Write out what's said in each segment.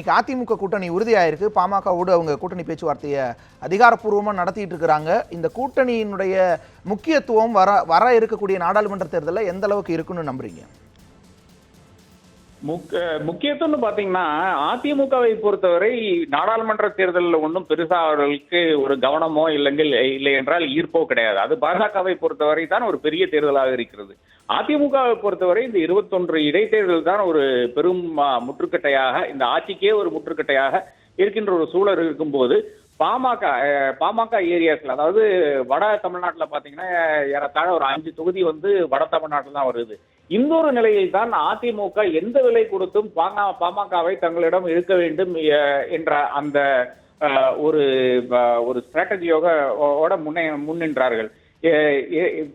இன்னைக்கு அதிமுக கூட்டணி உறுதியாயிருக்கு. பாமகவோடு அவங்க கூட்டணி பேச்சுவார்த்தையை அதிகாரப்பூர்வமாக நடத்திட்டு இருக்கிறாங்க. இந்த கூட்டணியினுடைய முக்கியத்துவம் வர வர இருக்கக்கூடிய நாடாளுமன்ற தேர்தலில் எந்த அளவுக்கு இருக்குன்னு நம்புறீங்க? முக்கியத்துவம்னு பாத்தீங்கன்னா அதிமுகவை பொறுத்தவரை நாடாளுமன்ற தேர்தலில் ஒன்றும் பெருசா அவர்களுக்கு ஒரு கவனமோ இல்லைங்கள் இல்லை என்றால் ஈர்ப்போ கிடையாது. அது பாஜகவை பொறுத்தவரை தான் ஒரு பெரிய தேர்தலாக இருக்கிறது. அதிமுகவை பொறுத்தவரை இந்த இருபத்தொன்று இடைத்தேர்தல் தான் ஒரு பெரும் முற்றுக்கட்டையாக இந்த ஆட்சிக்கே ஒரு முற்றுக்கட்டையாக இருக்கின்ற ஒரு சூழல் இருக்கும்போது பாமக பாமக ஏரியாஸ்ல அதாவது வட தமிழ்நாட்டில் பார்த்தீங்கன்னா ஏறத்தாழ ஒரு அஞ்சு தொகுதி வந்து வட தமிழ்நாட்டில் தான் வருது. இன்னொரு நிலையில் தான் அதிமுக எந்த விலை கொடுத்தும் பாமகவை தங்களிடம் இருக்க வேண்டும் என்ற அந்த ஒரு ஒரு ஸ்ட்ராட்டஜியோக ஓட முன்னே முன்னின்றார்கள்.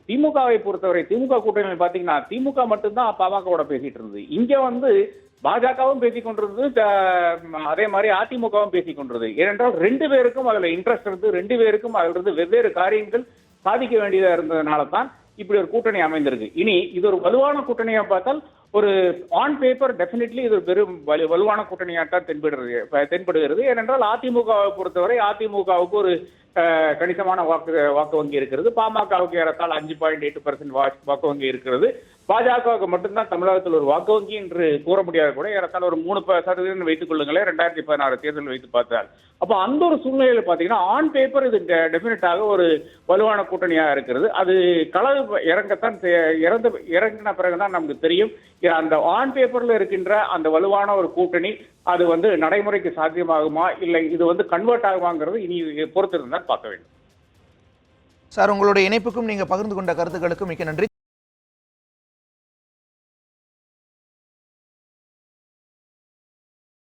திமுகவை பொறுத்தவரை திமுக கூட்டணியில் பாத்தீங்கன்னா திமுக மட்டும்தான் பாமகவோட பேசிட்டு இருந்தது. இங்க வந்து பாஜகவும் பேசிக் கொண்டிருந்தது அதே மாதிரி அதிமுகவும் பேசிக் கொண்டிருந்தது. ஏனென்றால் ரெண்டு பேருக்கும் அதுல இன்ட்ரெஸ்ட் இருந்து ரெண்டு பேருக்கும் அதுல இருந்து வெவ்வேறு காரியங்கள் சாதிக்க வேண்டியதா இருந்ததுனால தான் இப்படி ஒரு கூட்டணி அமைந்திருக்கு. இனி இது ஒரு வலுவான கூட்டணியா பார்த்தால் ஒரு ஆன் பேப்பர் டெஃபினெட்லி இது ஒரு பெரும் வலு வலுவான கூட்டணியாகத்தான் தென்படுகிறது தென்படுகிறது. ஏனென்றால் அதிமுகவை பொறுத்தவரை அதிமுகவுக்கு ஒரு கணிசமான வாக்கு வாக்கு வங்கி இருக்கிறது. பாமகவுக்கு ஏறத்தால் அஞ்சு பாயிண்ட் எயிட் பர்சன்ட் வாக்கு வங்கி இருக்கிறது. பாஜகவுக்கு மட்டும்தான் தமிழகத்தில் ஒரு வாக்கு வங்கி என்று கூற முடியாது கூட. ஏறத்தால் ஒரு மூணு ப- சதவீதம் வைத்துக் கொள்ளுங்களேன் ரெண்டாயிரத்தி பதினாறு தேர்தல் வைத்து பார்த்தால். அப்போ அந்த ஒரு சூழ்நிலையில் பார்த்தீங்கன்னா ஆன் பேப்பர் இது டெஃபினட்டாக ஒரு வலுவான கூட்டணியாக இருக்கிறது. அது களவு இறங்கத்தான் இறந்து இறந்த இறங்கின பிறகுதான் நமக்கு தெரியும். அந்த ஆன் பேப்பரில் இருக்கின்ற அந்த வலுவான ஒரு கூட்டணி அது வந்து நடைமுறைக்கு சாத்தியமாகுமா? இல்லை இது வந்து கன்வெர்ட் ஆகுமாங்கிறது இனி பொறுத்திருந்தால் பார்க்க வேண்டும். சார் உங்களுடைய இணைப்புக்கும் நீங்கள் பகிர்ந்து கொண்ட கருத்துக்களுக்கும் மிக்க நன்றி.